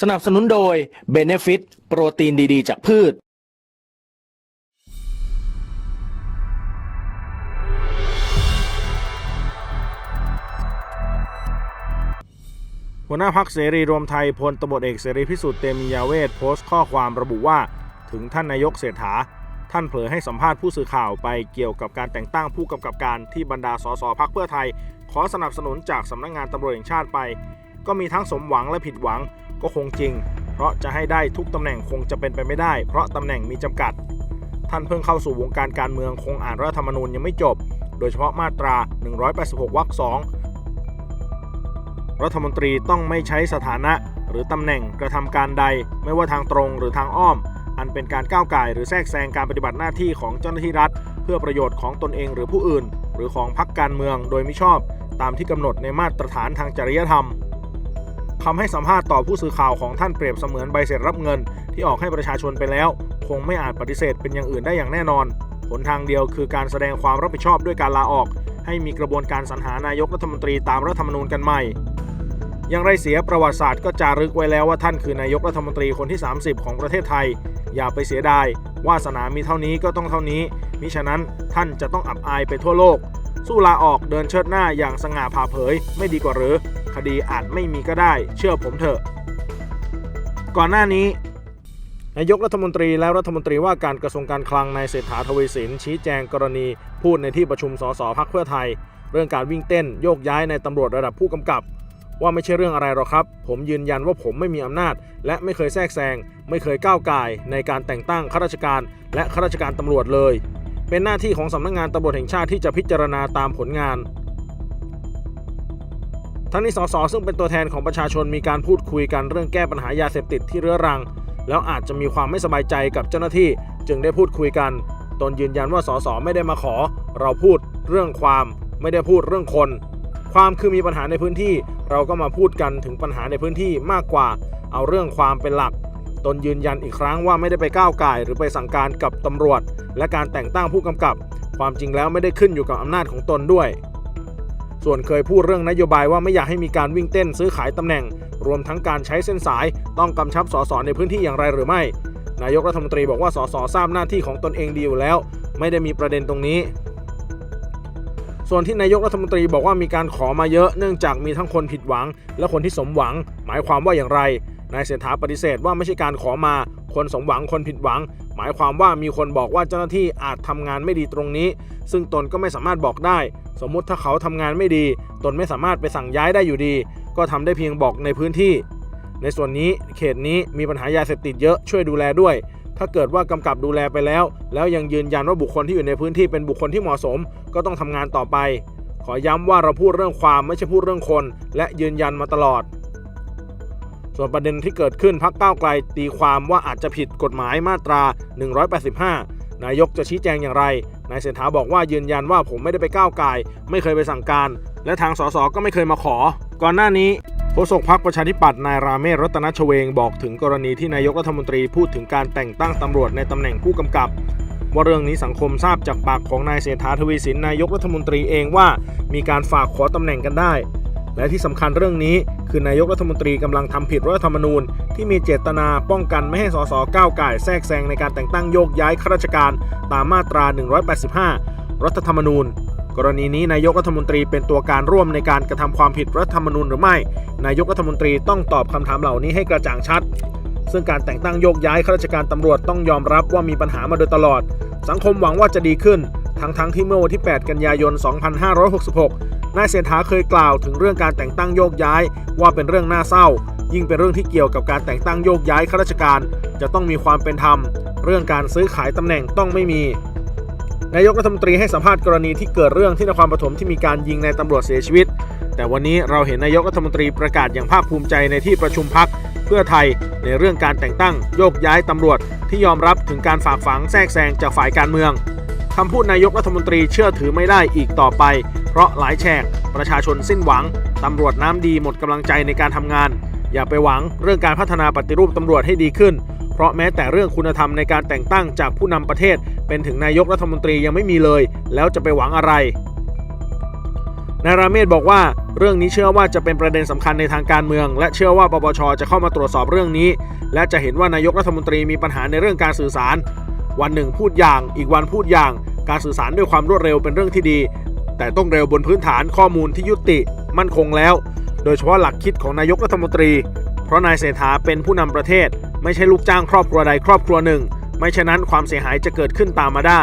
สนับสนุนโดย Benefit โปรตีนดีๆ จากพืช หัวหน้าพักเสรีรวมไทยพลตบเอกเสรีพิสุทธิ์เตมียาเวทโพสต์ข้อความระบุว่า ถึงท่านนายกเศรษฐา ท่านเผยให้สัมภาษณ์ผู้สื่อข่าวไปเกี่ยวกับการแต่งตั้งผู้กำกับการที่บรรดาสสพักเพื่อไทย ขอสนับสนุนจากสำนักงานตำรวจแห่งชาติไป ก็มีทั้งสมหวังและผิดหวังก็คงจริง เพราะจะให้ได้ทุกตำแหน่งคงจะเป็นไปไม่ได้ เพราะตำแหน่งมีจำกัด ท่านเพิ่งเข้าสู่วงการการเมืองคงอ่านรัฐธรรมนูญยังไม่จบ โดยเฉพาะมาตรา 186 วรรคสองรัฐมนตรีต้องไม่ใช้สถานะหรือตำแหน่งกระทำการใด ไม่ว่าทางตรงหรือทางอ้อม อันเป็นการก้าวไก่หรือแทรกแซงการปฏิบัติหน้าที่ของเจ้าหน้าที่รัฐ เพื่อประโยชน์ของตนเองหรือผู้อื่น หรือของพรรคการเมืองโดยมิชอบ ตามที่กำหนดในมาตรฐานทางจริยธรรม คำให้สัมภาษณ์ต่อผู้สื่อข่าวของท่านเปรียบเสมือนใบเสร็จรับเงิน ที่ออกให้ประชาชนไปแล้ว คงไม่อาจปฏิเสธเป็นอย่างอื่นได้อย่างแน่นอนหนทางเดียวคือการแสดงความรับผิดชอบด้วยการลาออก ให้มีกระบวนการสรรหานายกรัฐมนตรีตามรัฐธรรมนูญกันใหม่ อย่างไรเสียประวัติศาสตร์ก็จารึกไว้แล้วว่าท่านคือนายกรัฐมนตรีคนที่ 30 ของประเทศไทย อย่าไปเสียดายวาสนามีเท่านี้ก็ต้องเท่านี้ มิฉะนั้นท่านจะต้องอับอายไปทั่วโลก สู้ลาออกเดินเชิดหน้าอย่างสง่าผ่าเผยไม่ดีกว่าหรือ คดีอาจไม่มีก็ได้ เชื่อผมเถอะ ก่อนหน้านี้นายกรัฐมนตรีและรัฐมนตรีว่าการกระทรวงการคลังนายเศรษฐาทวีสิน ชี้แจงกรณี พูดในที่ประชุมสสพักเพื่อไทย เรื่องการวิ่งเต้นโยกย้ายในตำรวจระดับผู้กำกับ ว่าไม่ใช่เรื่องอะไรหรอกครับ ผมยืนยันว่าผมไม่มีอำนาจ และไม่เคยแทรกแซงไม่เคยก้าวไก่ในการแต่งตั้งข้าราชการ และข้าราชการตำรวจเลย เป็นหน้าที่ของสำนักงานตำรวจแห่งชาติที่จะพิจารณาตามผลงาน ทั้งนี้สสซึ่งเป็นตัวแทนของประชาชนมีการพูดคุยกันเรื่องแก้ปัญหายาเสพติดที่เรื้อรัง แล้วอาจจะมีความไม่สบายใจกับเจ้าหน้าที่ จึงได้พูดคุยกัน ตนยืนยันว่าสสไม่ได้มาขอ เราพูดเรื่องความ ไม่ได้พูดเรื่องคน ความคือมีปัญหาในพื้นที่ เราก็มาพูดกันถึงปัญหาในพื้นที่มากกว่า เอาเรื่องความเป็นหลัก ตนยืนยันอีกครั้งว่าไม่ได้ไปก้าวไก่หรือไปสั่งการกับตำรวจ และการแต่งตั้งผู้กำกับ ความจริงแล้วไม่ได้ขึ้นอยู่กับอำนาจของตนด้วย ส่วนเคยพูดเรื่องนโยบายว่าไม่อยากให้มีการวิ่งเต้นซื้อขายตำแหน่ง รวมทั้งการใช้เส้นสาย ต้องกำชับสสในพื้นที่อย่างไรหรือไม่ นายกรัฐมนตรีบอกว่าสสทราบหน้าที่ของตนเองดีอยู่แล้ว ไม่ได้มีประเด็นตรงนี้ส่วนที่นายกรัฐมนตรีบอกว่ามีการขอมาเยอะเนื่องจากมีทั้งคนผิดหวัง และคนที่สมหวัง หมายความว่าอย่างไร นายเศรษฐาปฏิเสธว่าไม่ใช่การขอมา คนสมหวังคนผิดหวัง หมายความว่ามีคนบอกว่าเจ้าหน้าที่อาจทำงานไม่ดีตรงนี้ ซึ่งตนก็ไม่สามารถบอกได้ สมมุติถ้าเขาทำงานไม่ดี ตนไม่สามารถไปสั่งย้ายได้อยู่ดี ก็ทำได้เพียงบอกในพื้นที่ ในส่วนนี้เขตนี้มีปัญหายาเสพติดเยอะช่วยดูแลด้วย ถ้าเกิดว่ากำกับดูแลไปแล้ว แล้วยังยืนยันว่าบุคคลที่อยู่ในพื้นที่เป็นบุคคลที่เหมาะสม ก็ต้องทำงานต่อไป ขอย้ำว่าเราพูดเรื่องความไม่ใช่พูดเรื่องคน และยืนยันมาตลอด ส่วนประเด็นที่เกิดขึ้นพักก้าวไกลตีความว่าอาจจะผิดกฎหมายมาตรา 185 นายกจะชี้แจงอย่างไร นายเศรษฐาบอกว่ายืนยันว่าผมไม่ได้ไปก้าวไกลไม่เคยไปสั่งการ และทางสสก็ไม่เคยมาขอ ก่อนหน้านี้โฆษกพักประชาธิปัตย์นายราเมศรัตนชเวงบอกถึงกรณีที่นายกรัฐมนตรีพูดถึงการแต่งตั้งตำรวจในตำแหน่งผู้กำกับว่าเรื่องนี้สังคมทราบจากปากของนายเศรษฐาทวีสินนายกรัฐมนตรีเองว่า มีการฝากขอตำแหน่งกันได้ และที่สำคัญเรื่องนี้ คือนายกรัฐมนตรีกำลังทำผิดรัฐธรรมนูญ ที่มีเจตนาป้องกันไม่ให้สสก้าวไก่แทรกแซงในการแต่งตั้งโยกย้ายข้าราชการตามมาตรา 185 รัฐธรรมนูญ กรณีนี้นายกรัฐมนตรีเป็นตัวการร่วมในการกระทำความผิดรัฐธรรมนูญหรือไม่ นายกรัฐมนตรีต้องตอบคำถามเหล่านี้ให้กระจ่างชัด ซึ่งการแต่งตั้งโยกย้ายข้าราชการตำรวจต้องยอมรับว่ามีปัญหามาโดยตลอด สังคมหวังว่าจะดีขึ้นทั้งๆทที่เมื่อวันที่ 8 กันยายน 2566 นายเศรษฐาเคยกล่าวถึงเรื่องการแต่งตั้งโยกย้าย ว่าเป็นเรื่องน่าเศร้า ยิ่งเป็นเรื่องที่เกี่ยวกับการแต่งตั้งโยกย้ายข้าราชการ จะต้องมีความเป็นธรรม เรื่องการซื้อขายตำแหน่งต้องไม่มีนายกรัฐมนตรีให้สัมภาษณ์กรณีที่เกิดเรื่องที่นครปฐมที่มีการยิงในตำรวจเสียชีวิต แต่วันนี้เราเห็นนายกรัฐมนตรีประกาศอย่างภาคภูมิใจในที่ประชุมพักเพื่อไทยในเรื่องการแต่งตั้งโยกย้ายตำรวจที่ยอมรับถึงการฝากฝังแทรกแซงจากฝ่ายการเมืองคำพูดนายกรัฐมนตรีเชื่อถือไม่ได้อีกต่อไป เพราะหลายแฉก ประชาชนสิ้นหวัง ตำรวจน้ำดีหมดกำลังใจในการทำงาน อย่าไปหวังเรื่องการพัฒนาปฏิรูปตำรวจให้ดีขึ้น เพราะแม้แต่เรื่องคุณธรรมในการแต่งตั้งจากผู้นำประเทศ เป็นถึงนายกรัฐมนตรียังไม่มีเลย แล้วจะไปหวังอะไรนายราเมศบอกว่าเรื่องนี้เชื่อว่าจะเป็นประเด็นสำคัญในทางการเมือง และเชื่อว่าปปชจะเข้ามาตรวจสอบเรื่องนี้ และจะเห็นว่านายกรัฐมนตรีมีปัญหาในเรื่องการสื่อสาร วันหนึ่งพูดอย่าง อีกวันพูดอย่าง การสื่อสารด้วยความรวดเร็วเป็นเรื่องที่ดี แต่ต้องเร็วบนพื้นฐานข้อมูลที่ยุติมั่นคงแล้ว โดยเฉพาะหลักคิดของนายกรัฐมนตรี เพราะนายเศรษฐาเป็นผู้นำประเทศ ไม่ใช่ลูกจ้างครอบครัวใดครอบครัวหนึ่ง ไม่ฉะนั้นความเสียหายจะเกิดขึ้นตามมาได้